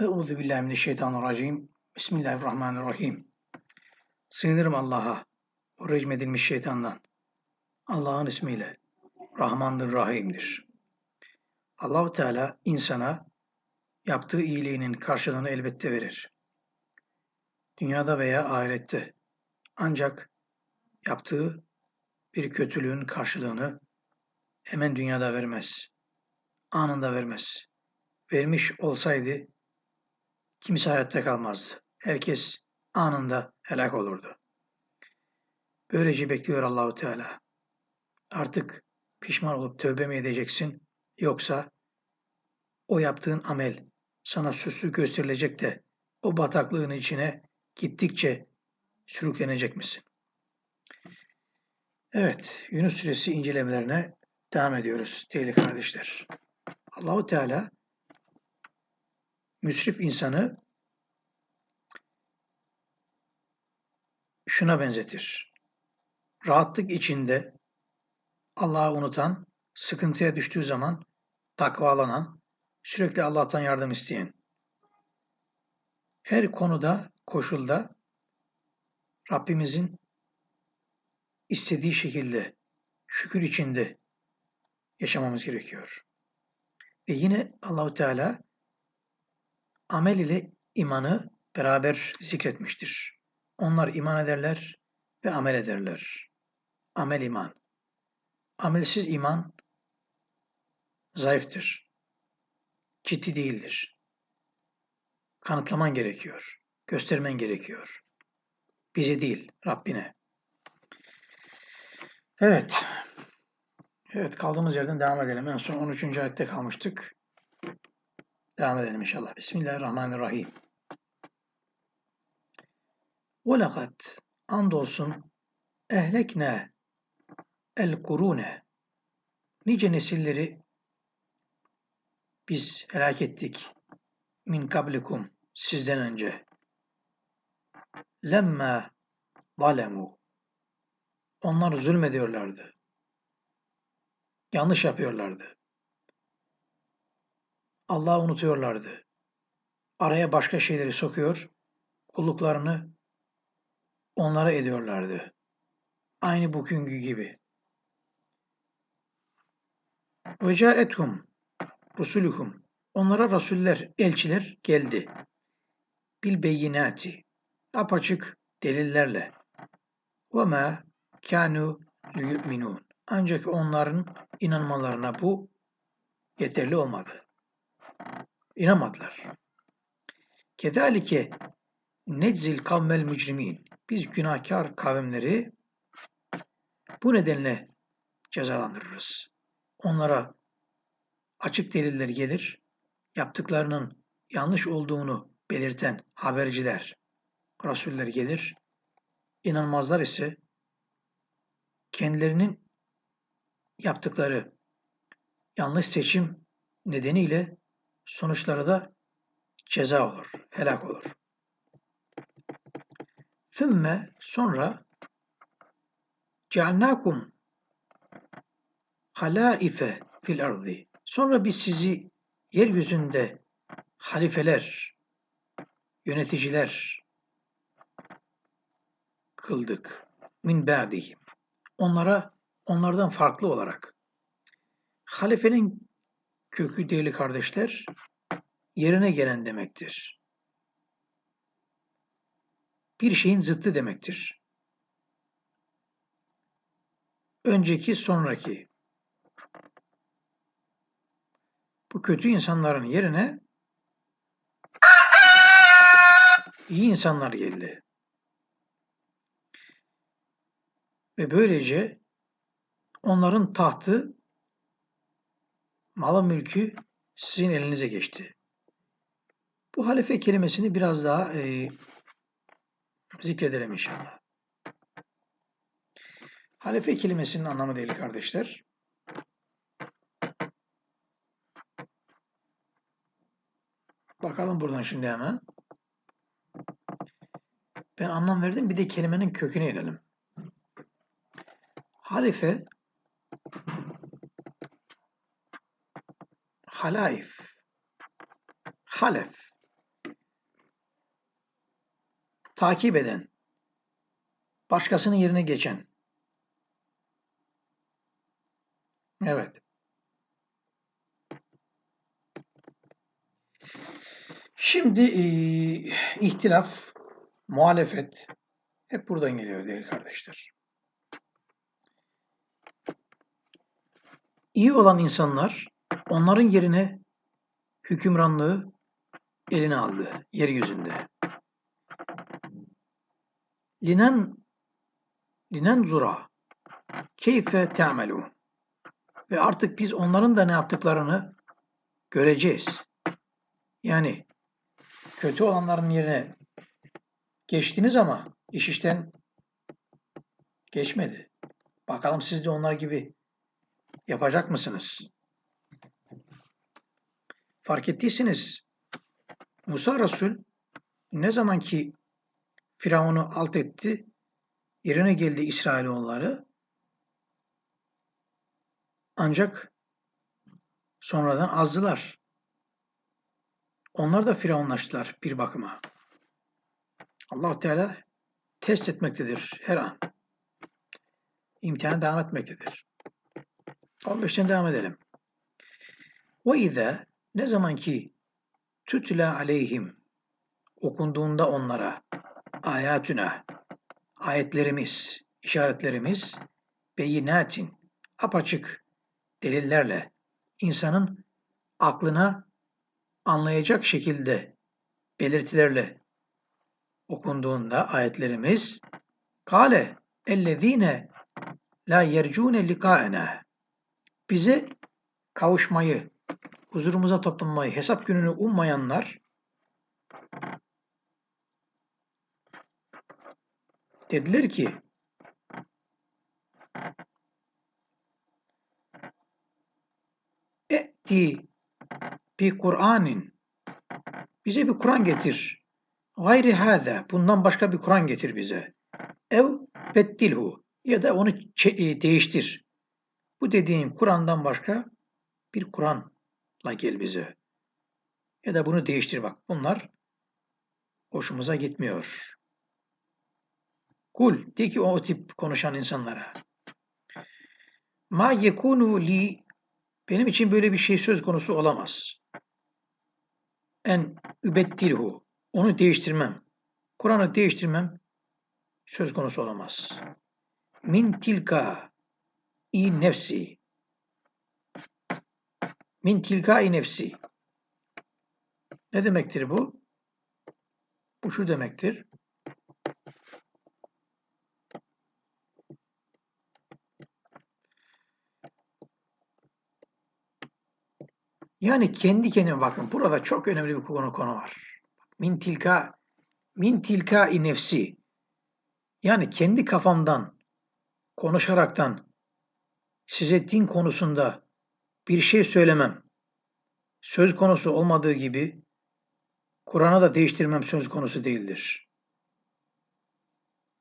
Euzu billahi mineşşeytanirracim. Bismillahirrahmanirrahim. Sığınırım Allah'a, o rejim edilmiş şeytandan. Allah'ın ismiyle. Rahmandır, Rahim'dir. Allahu Teala insana yaptığı iyiliğinin karşılığını elbette verir. Dünyada veya ahirette. Ancak yaptığı bir kötülüğün karşılığını hemen dünyada vermez. Anında vermez. Vermiş olsaydı kimse hayatta kalmazdı. Herkes anında helak olurdu. Böylece bekliyor Allahu Teala. Artık pişman olup tövbe mi edeceksin yoksa o yaptığın amel sana süslü gösterilecek de o bataklığın içine gittikçe sürüklenecek misin? Evet, Yunus Suresi incelemelerine devam ediyoruz değerli kardeşler. Allahu Teala müsrif insanı şuna benzetir. Rahatlık içinde Allah'ı unutan, sıkıntıya düştüğü zaman takvalanan, sürekli Allah'tan yardım isteyen, her konuda, koşulda Rabbimizin istediği şekilde şükür içinde yaşamamız gerekiyor. Ve yine Allahu Teala amel ile imanı beraber zikretmiştir. Onlar iman ederler ve amel ederler. Amel iman. Amelsiz iman zayıftır. Ciddi değildir. Kanıtlaman gerekiyor. Göstermen gerekiyor. Bize değil, Rabbine. Evet. Evet, kaldığımız yerden devam edelim. En son 13. ayette kalmıştık. Devam edelim inşallah. Bismillahirrahmanirrahim. Ve lekad andolsun ehlekne el kurune nice nesilleri biz helak ettik. Min kablikum sizden önce. Lemma zalemu. Onlar zulmediyorlardı. Yanlış yapıyorlardı. Allah'ı unutuyorlardı. Araya başka şeyleri sokuyor, kulluklarını onlara ediyorlardı. Aynı bugünkü gibi. Ve caethum rusuluhum onlara rasuller, elçiler geldi. Bil beyinati apaçık delillerle. Ve ma kanu liyu'minun. Ancak onların inanmalarına bu yeterli olmadı. İnanmadılar. Kedalike neczil kavmel mücrimin. Biz günahkar kavimleri bu nedenle cezalandırırız. Onlara açık deliller gelir, yaptıklarının yanlış olduğunu belirten haberciler, rasuller gelir, inanmazlar ise kendilerinin yaptıkları yanlış seçim nedeniyle sonuçları da ceza olur, helak olur. Sümme sonra cealnakum halaife fil ardı. Sonra biz sizi yeryüzünde halifeler, yöneticiler kıldık. Min ba'dihim. Onlara onlardan farklı olarak. Halifenin kökü değerli kardeşler yerine gelen demektir. Bir şeyin zıttı demektir. Önceki, sonraki. Bu kötü insanların yerine iyi insanlar geldi. Ve böylece onların tahtı, malı mülkü sizin elinize geçti. Bu halife kelimesini biraz daha e, zikredelim inşallah. Halife kelimesinin anlamı değil kardeşler. Bakalım buradan şimdi hemen. Ben anlam verdim. Bir de kelimenin köküne inelim. Halife halaif halef takip eden, başkasının yerine geçen. Evet. Şimdi e, ihtilaf, muhalefet hep buradan geliyor değerli kardeşler. İyi olan insanlar onların yerine hükümranlığı eline aldı yeryüzünde. Linen linen zura keyfe te'melun ve artık biz onların da ne yaptıklarını göreceğiz. Yani kötü olanların yerine geçtiniz ama iş işten geçmedi. Bakalım siz de onlar gibi yapacak mısınız? Fark ettiyseniz Musa Resul ne zaman ki Firavun'u alt etti, yerine geldi İsrailoğulları ancak sonradan azdılar. Onlar da firavunlaştılar bir bakıma. allah Teala test etmektedir her an. İmtihan devam etmektedir. 15'ten devam edelim. Ve ne zaman ki tutla aleyhim okunduğunda onlara ayatuna ayetlerimiz, işaretlerimiz beyinatin apaçık delillerle insanın aklına anlayacak şekilde belirtilerle okunduğunda ayetlerimiz kale ellezine la yercune likaena bize kavuşmayı, huzurumuza toplanmayı, hesap gününü ummayanlar dediler ki E'ti bi Kur'anin bize bir Kur'an getir. Gayri hâzâ bundan başka bir Kur'an getir bize. Ev beddilhu ya da onu e, değiştir. Bu dediğin Kur'an'dan başka bir Kur'an'la gel bize. Ya da bunu değiştir bak. Bunlar hoşumuza gitmiyor. Kul de ki o tip konuşan insanlara. Ma yekunu li benim için böyle bir şey söz konusu olamaz. En übettilhu onu değiştirmem. Kur'an'ı değiştirmem söz konusu olamaz. Min tilka i nefsi min tilka i nefsi ne demektir bu? Bu şu demektir. Yani kendi kendime bakın burada çok önemli bir konu konu var. Min tilka min tilka nefsi yani kendi kafamdan konuşaraktan size din konusunda bir şey söylemem. Söz konusu olmadığı gibi Kur'an'a da değiştirmem söz konusu değildir.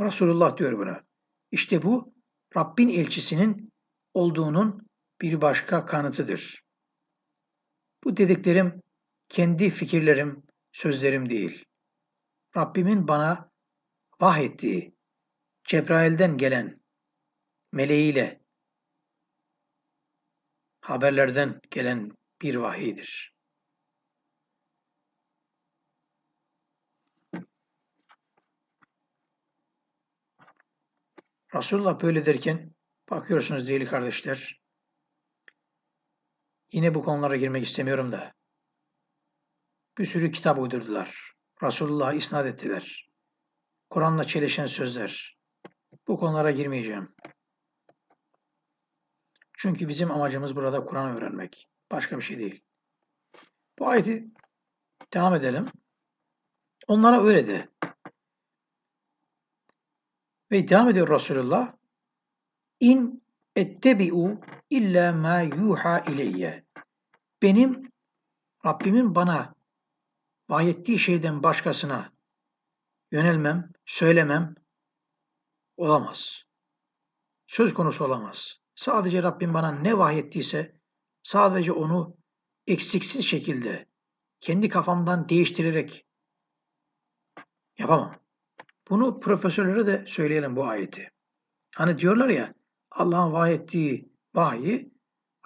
Resulullah diyor buna. İşte bu Rabbin elçisinin olduğunun bir başka kanıtıdır. Bu dediklerim kendi fikirlerim, sözlerim değil. Rabbimin bana vahyettiği, Cebrail'den gelen meleğiyle haberlerden gelen bir vahiydir. Resulullah böyle derken bakıyorsunuz değerli kardeşler. Yine bu konulara girmek istemiyorum da. Bir sürü kitap uydurdular. Resulullah'a isnat ettiler. Kur'an'la çelişen sözler. Bu konulara girmeyeceğim. Çünkü bizim amacımız burada Kur'an öğrenmek. Başka bir şey değil. Bu ayeti devam edelim. Onlara öyle de. Ve devam ediyor Resulullah. İn ettebi'u illa ma yuha ileyye. Benim Rabbimin bana vahyettiği şeyden başkasına yönelmem, söylemem olamaz. Söz konusu olamaz. Sadece Rabbim bana ne vahyettiyse sadece onu eksiksiz şekilde kendi kafamdan değiştirerek yapamam. Bunu profesörlere de söyleyelim bu ayeti. Hani diyorlar ya Allah'ın vahyettiği vahyi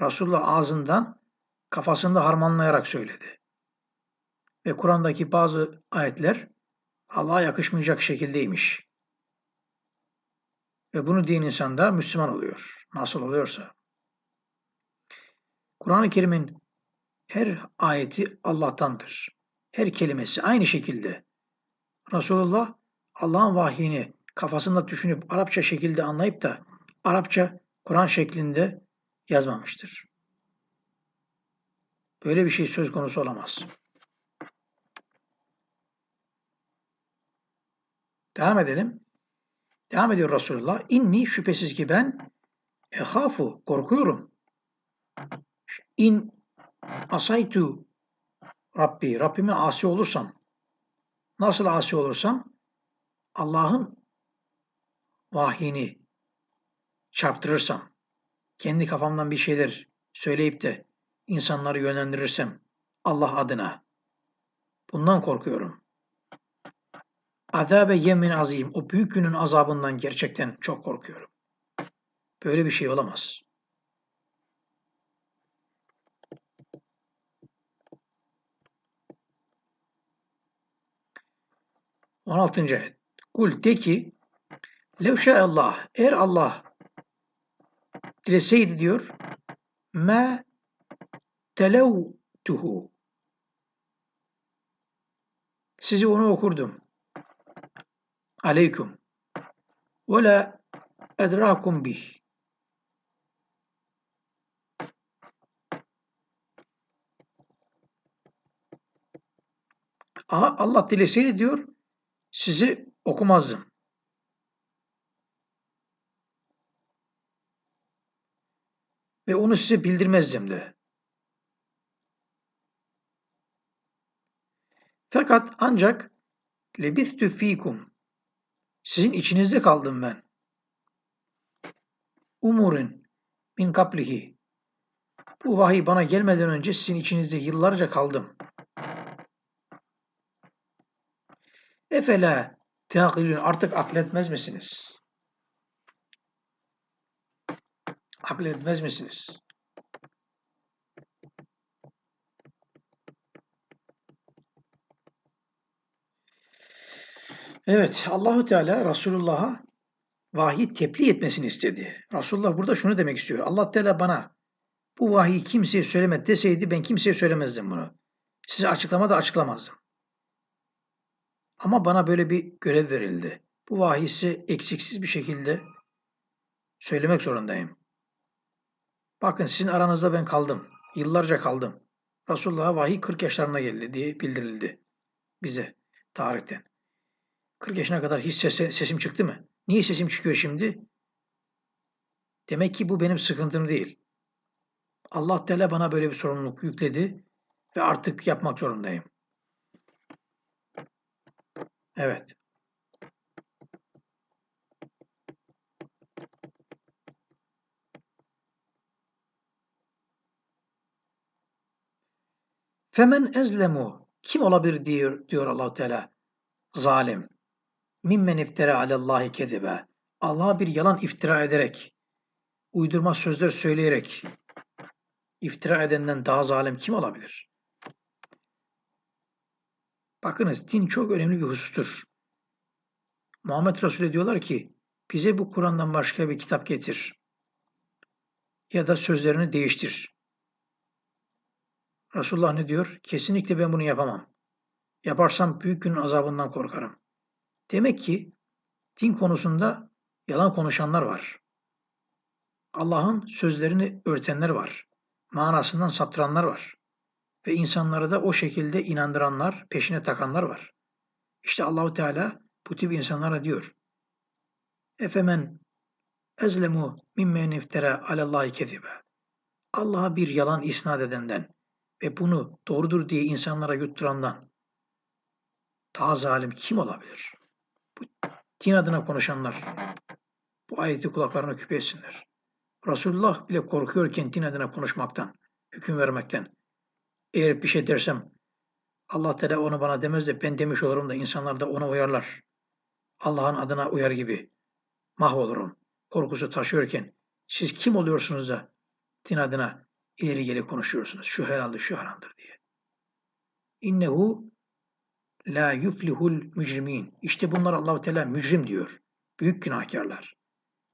Resulullah ağzından kafasında harmanlayarak söyledi. Ve Kur'an'daki bazı ayetler Allah'a yakışmayacak şekildeymiş. Ve bunu diyen insan da Müslüman oluyor. Nasıl oluyorsa. Kur'an-ı Kerim'in her ayeti Allah'tandır. Her kelimesi aynı şekilde. Resulullah Allah'ın vahyini kafasında düşünüp Arapça şekilde anlayıp da Arapça Kur'an şeklinde yazmamıştır. Böyle bir şey söz konusu olamaz. Devam edelim. Devam ediyor Resulullah. İnni şüphesiz ki ben ehafu korkuyorum. İn asaytu Rabbi, Rabbime asi olursam, nasıl asi olursam, Allah'ın vahyini çarptırırsam, kendi kafamdan bir şeyler söyleyip de insanları yönlendirirsem Allah adına, bundan korkuyorum. Azabe yemin azim, o büyük günün azabından gerçekten çok korkuyorum. Böyle bir şey olamaz. 16. ayet. Kul de ki Levşe Allah eğer Allah dileseydi diyor me televtuhu sizi onu okurdum. Ve la edrakum bih. Aha, Allah dileseydi diyor sizi okumazdım. Ve onu size bildirmezdim de. Fakat ancak lebithtu fikum sizin içinizde kaldım ben. Umurin min kaplihi bu vahiy bana gelmeden önce sizin içinizde yıllarca kaldım. Efela teakilün artık akletmez misiniz? Akletmez misiniz? Evet, Allahu Teala Resulullah'a vahiy tebliğ etmesini istedi. Resulullah burada şunu demek istiyor. Allah Teala bana bu vahiyi kimseye söyleme deseydi ben kimseye söylemezdim bunu. Size açıklama da açıklamazdım. Ama bana böyle bir görev verildi. Bu vahiy size eksiksiz bir şekilde söylemek zorundayım. Bakın sizin aranızda ben kaldım. Yıllarca kaldım. Resulullah'a vahiy 40 yaşlarına geldi diye bildirildi bize tarihten. 40 yaşına kadar hiç ses, sesim çıktı mı? Niye sesim çıkıyor şimdi? Demek ki bu benim sıkıntım değil. Allah Teala bana böyle bir sorumluluk yükledi ve artık yapmak zorundayım. Evet. Femen ezlemu kim olabilir diyor diyor Allah Teala. Zalim. Mimmen iftira alallahi kezibe. Allah'a bir yalan iftira ederek, uydurma sözler söyleyerek iftira edenden daha zalim kim olabilir? Bakınız din çok önemli bir husustur. Muhammed Resul'e diyorlar ki bize bu Kur'an'dan başka bir kitap getir. Ya da sözlerini değiştir. Resulullah ne diyor? Kesinlikle ben bunu yapamam. Yaparsam büyük günün azabından korkarım. Demek ki din konusunda yalan konuşanlar var. Allah'ın sözlerini örtenler var. Manasından saptıranlar var. Ve insanları da o şekilde inandıranlar, peşine takanlar var. İşte Allahu Teala bu tip insanlara diyor. Efemen ezlemu mimmen iftara alallahi kezibe. Allah'a bir yalan isnat edenden ve bunu doğrudur diye insanlara yutturandan daha zalim kim olabilir? Bu din adına konuşanlar bu ayeti kulaklarına küpe etsinler. Resulullah bile korkuyorken din adına konuşmaktan, hüküm vermekten. Eğer bir şey dersem Allah Teala onu bana demez de ben demiş olurum da insanlar da ona uyarlar. Allah'ın adına uyar gibi mahvolurum korkusu taşıyorken siz kim oluyorsunuz da din adına ileri geri konuşuyorsunuz. Şu helaldir, şu haramdır diye. İnnehu la yuflihul mücrimin. İşte bunlar Allahu Teala mücrim diyor. Büyük günahkarlar.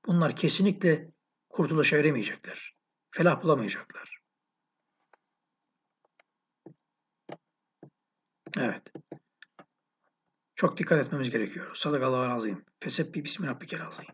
Bunlar kesinlikle kurtuluşa eremeyecekler. Felah bulamayacaklar. Evet. Çok dikkat etmemiz gerekiyor. Sadakallahu azim. Fesebbi bismi rabbike azim.